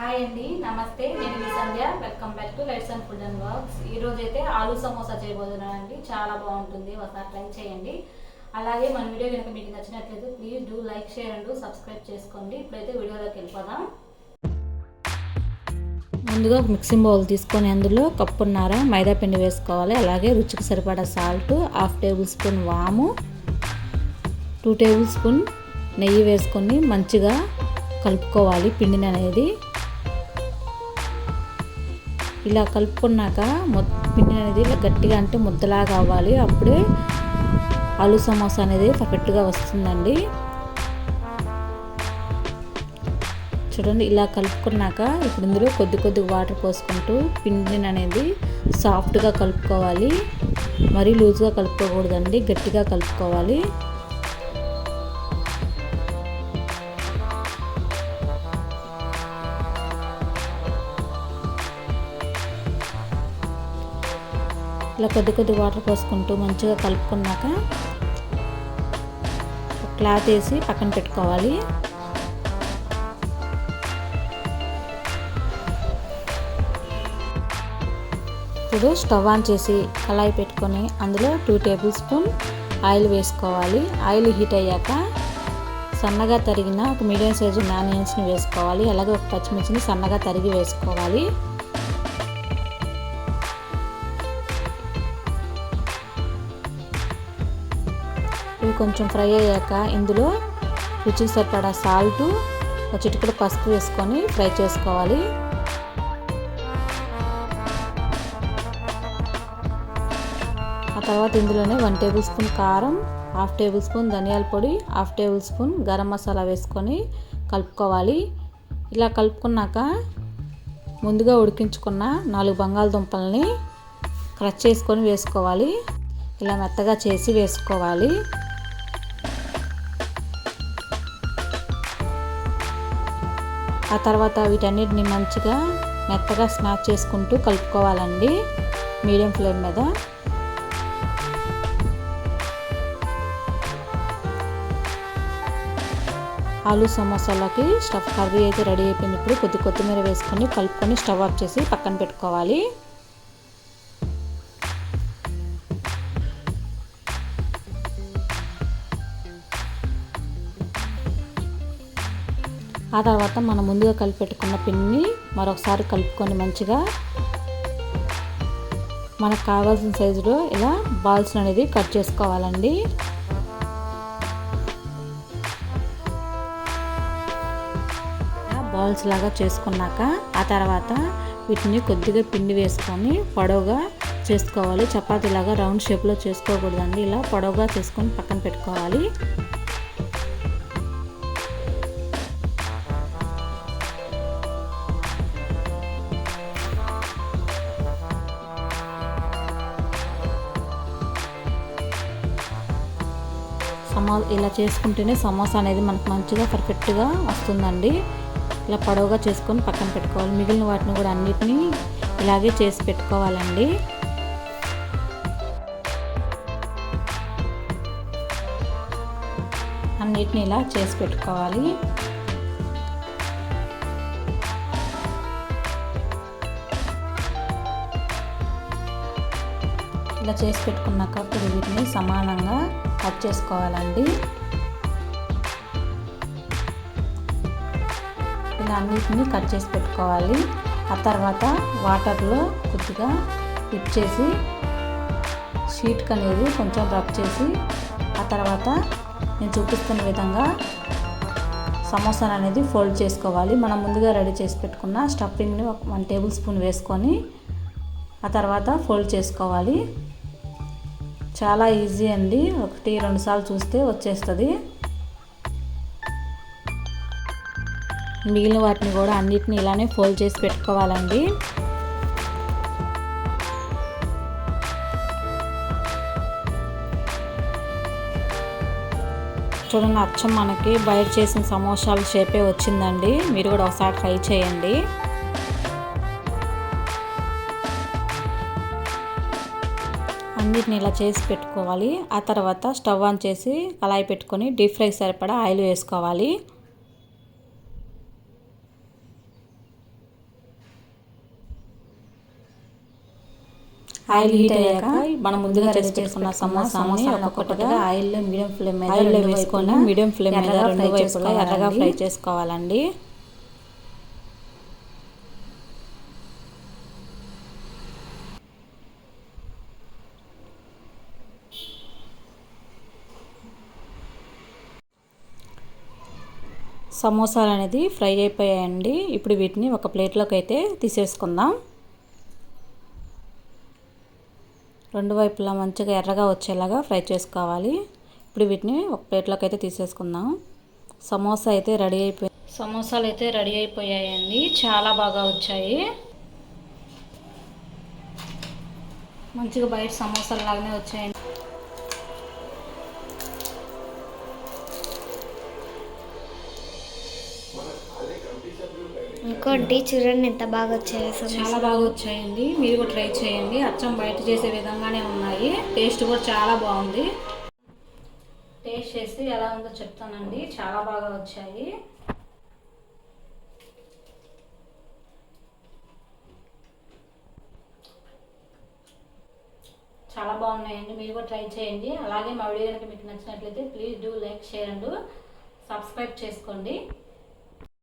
Hi అండి నమస్తే. నేను మీ Sandhya. Welcome back to lights and food and works ఈరోజు అయితే ఆలూ సమోసా చేయబోతున్నాను అండి. చాలా బాగుంటుంది. ఒకసారి ట్రై చేయండి. అలాగే మన వీడియో కనుక మీకు నచ్చినట్లయితే please do like share and subscribe చేసుకోండి. ఇప్పుడైతే వీడియోలోకి వెళ్ళిపోదాం. ముందుగా ఒక మిక్సింగ్ బౌల్ తీసుకొని అందులో కప్పున్నర మైదా పిండి వేసుకోవాలి. అలాగే రుచికి సరిపడా సాల్ట్ హాఫ్ టేబుల్ స్పూన్ వాము టూ టేబుల్ స్పూన్ నెయ్యి వేసుకొని మంచిగా కలుపుకోవాలి పిండిని అనేది ఇలా కలుపుకున్నాక పిండి అనేది ఇలా గట్టిగా అంటే ముద్దలాగా అవ్వాలి. అప్పుడే ఆలు సమోసా అనేది పర్ఫెక్ట్గా వస్తుందండి. చూడండి ఇలా కలుపుకున్నాక ఇప్పుడు ఇందులో కొద్ది కొద్ది వాటర్ పోసుకుంటూ పిండిని అనేది సాఫ్ట్గా కలుపుకోవాలి. మరీ లూజ్గా కలుపుకోకూడదండి గట్టిగా కలుపుకోవాలి. ఇలా కొద్ది కొద్ది వాటర్ పోసుకుంటూ మంచిగా కలుపుకున్నాక క్లాత్ వేసి పక్కన పెట్టుకోవాలి. ఇప్పుడు స్టవ్ ఆన్ చేసి కళాయి పెట్టుకొని అందులో టూ టేబుల్ స్పూన్ ఆయిల్ వేసుకోవాలి. ఆయిల్ హీట్ అయ్యాక సన్నగా తరిగిన ఒక మీడియం సైజు ఆనియన్స్ని వేసుకోవాలి. అలాగే ఒక పచ్చిమిర్చిని సన్నగా తరిగి వేసుకోవాలి. ఇవి కొంచెం ఫ్రై అయ్యాక ఇందులో రుచికి సరిపడా సాల్ట్ ఒక చిటికెడు పసుపు వేసుకొని ఫ్రై చేసుకోవాలి. ఆ తర్వాత ఇందులోనే వన్ టేబుల్ స్పూన్ కారం హాఫ్ టేబుల్ స్పూన్ ధనియాల పొడి half tablespoon garam masala వేసుకొని కలుపుకోవాలి. ఇలా కలుపుకున్నాక ముందుగా ఉడికించుకున్న నాలుగు బంగాళదుంపల్ని క్రష్ చేసుకొని వేసుకోవాలి. ఇలా మెత్తగా చేసి వేసుకోవాలి. ఆ తర్వాత వీటన్నిటిని మంచిగా మెత్తగా స్మాష్ చేసుకుంటూ కలుపుకోవాలండి. మీడియం ఫ్లేమ్ మీద. ఆలు సమోసాలకి స్టఫ్ కర్రీ అయితే రెడీ అయిపోయింది. ఇప్పుడు కొద్ది కొత్తిమీర వేసుకొని కలుపుకొని స్టవ్ ఆఫ్ చేసి పక్కన పెట్టుకోవాలి. ఆ తర్వాత మనం ముందుగా కలిపెట్టుకున్న పిన్ని పిండిని మరొకసారి కలుపుకొని మంచిగా మనకు కావాల్సిన సైజులో ఇలా బాల్స్ అనేది కట్ చేసుకోవాలండి. బాల్స్ లాగా చేసుకున్నాక ఆ తర్వాత వీటిని కొద్దిగా పిండి వేసుకొని పొడవుగా చేసుకోవాలి. చపాతీలాగా రౌండ్ షేప్లో చేసుకోకూడదండి. ఇలా పొడవుగా చేసుకొని పక్కన పెట్టుకోవాలి. సమో ఇలా చేసుకుంటేనే సమోసా అనేది మనకు మంచిగా పర్ఫెక్ట్గా వస్తుందండి. ఇలా పొడవుగా చేసుకొని పక్కన పెట్టుకోవాలి. మిగిలిన వాటిని కూడా అన్నిటినీ ఇలాగే చేసి పెట్టుకోవాలండి. అన్నిటిని ఇలా చేసి పెట్టుకోవాలి. ఇలా చేసి పెట్టుకున్నాక ఇప్పుడు వీటిని సమానంగా కట్ చేసుకోవాలండి. ఇలా అన్నిటిని కట్ చేసి పెట్టుకోవాలి. ఆ తర్వాత వాటర్లో కొద్దిగా డిప్ చేసి షీట్కి అనేది కొంచెం రబ్ చేసి ఆ తర్వాత నేను చూపిస్తున్న విధంగా సమోసాను అనేది ఫోల్డ్ చేసుకోవాలి. మనం ముందుగా రెడీ చేసి పెట్టుకున్న స్టఫింగ్ని ఒక వన్ టేబుల్ స్పూన్ వేసుకొని ఆ తర్వాత ఫోల్డ్ చేసుకోవాలి. చాలా ఈజీ అండి. ఒకటి రెండు సార్లు చూస్తే వచ్చేస్తుంది. మిగిలిన వాటిని కూడా అన్నిటిని ఇలానే ఫోల్డ్ చేసి పెట్టుకోవాలండి. చూడండి అచ్చం మనకి బయట చేసిన సమోసాల షేపే వచ్చిందండి. మీరు కూడా ఒకసారి ట్రై చేయండి. వీటిని ఇలా చేసి పెట్టుకోవాలి. ఆ తర్వాత స్టవ్ ఆన్ చేసి కళాయి పెట్టుకొని డీప్ ఫ్రై సరిపడా ఆయిల్ వేసుకోవాలి. ఆయిల్ హీట్ అయ్యాక మనం ముందుగా రెస్ట్ చేసుకున్న సమోసాని ఒక్కొక్కటిగా ఆయిల్లో మీడియం ఫ్లేమ్ ఆయిల్లో వేసుకొని మీడియం ఫ్లేమ్ మీద రెండు వైపులా ఎర్రగా ఫ్రై చేసుకోవాలండి. సమోసాలు అనేది ఫ్రై అయిపోయాయండి. ఇప్పుడు వీటిని ఒక ప్లేట్లోకి అయితే తీసేసుకుందాం. రెండు వైపులా మంచిగా ఎర్రగా వచ్చేలాగా ఫ్రై చేసుకోవాలి. ఇప్పుడు వీటిని ఒక ప్లేట్లోకి అయితే తీసేసుకుందాం. సమోసా అయితే రెడీ అయిపోయి సమోసాలు అయితే రెడీ అయిపోయాయండి. చాలా బాగా వచ్చాయి. మంచిగా బయట సమోసాలు లాగానే వచ్చాయండి. ఇంకోటి చూడండి ఎంత బాగా వచ్చాయో చాలా బాగా వచ్చాయండి. మీరు కూడా ట్రై చేయండి. అచ్చం బయట చేసే విధంగానే ఉన్నాయి. టేస్ట్ కూడా చాలా బాగుంది. టేస్ట్ చేసి ఎలా ఉందో చెప్తానండి. చాలా బాగా వచ్చాయి. చాలా బాగున్నాయండి. మీరు కూడా ట్రై చేయండి. అలాగే మా వీడియో కనుక మీకు నచ్చినట్లయితే please do like share and subscribe చేసుకోండి.